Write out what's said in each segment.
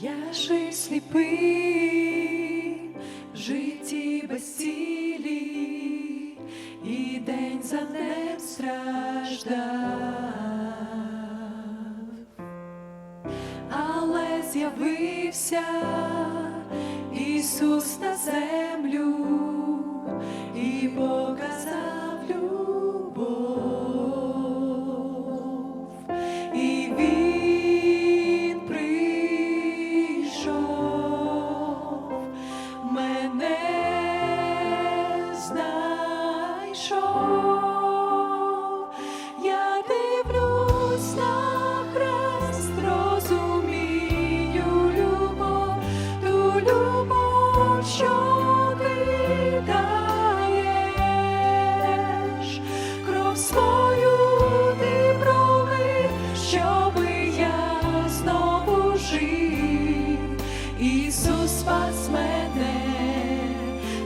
Я жив сліпий, в житті без цілі, і день за днем страждав, але з'явився Ісус на землю жив. Ісус спас мене,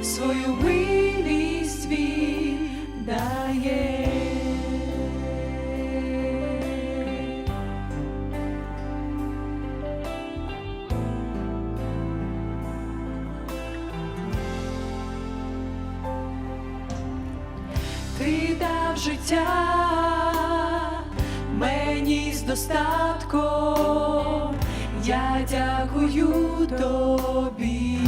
свою милість він дає. Ти дав життя мені з достатком, я дякую тобі,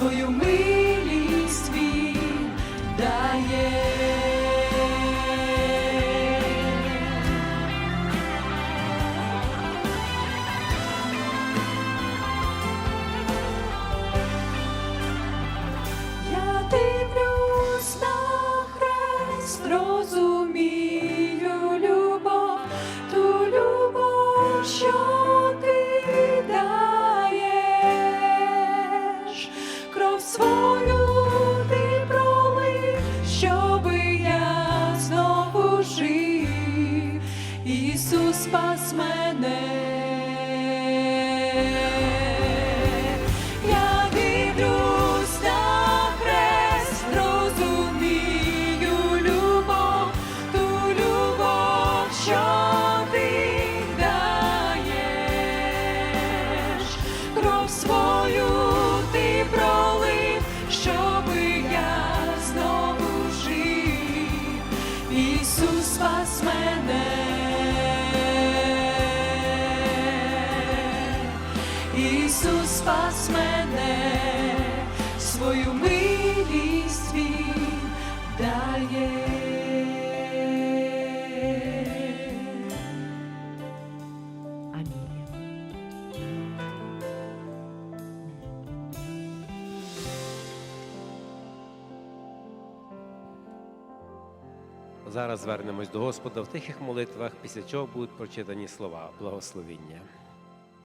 свою милість спас мене. Я дивлюсь на хрест, розумію любов, ту любов, що ти кров свою Ісус спас мене, свою милість він дає. Амінь. Зараз звернемось до Господа в тихих молитвах, після чого будуть прочитані слова благословіння.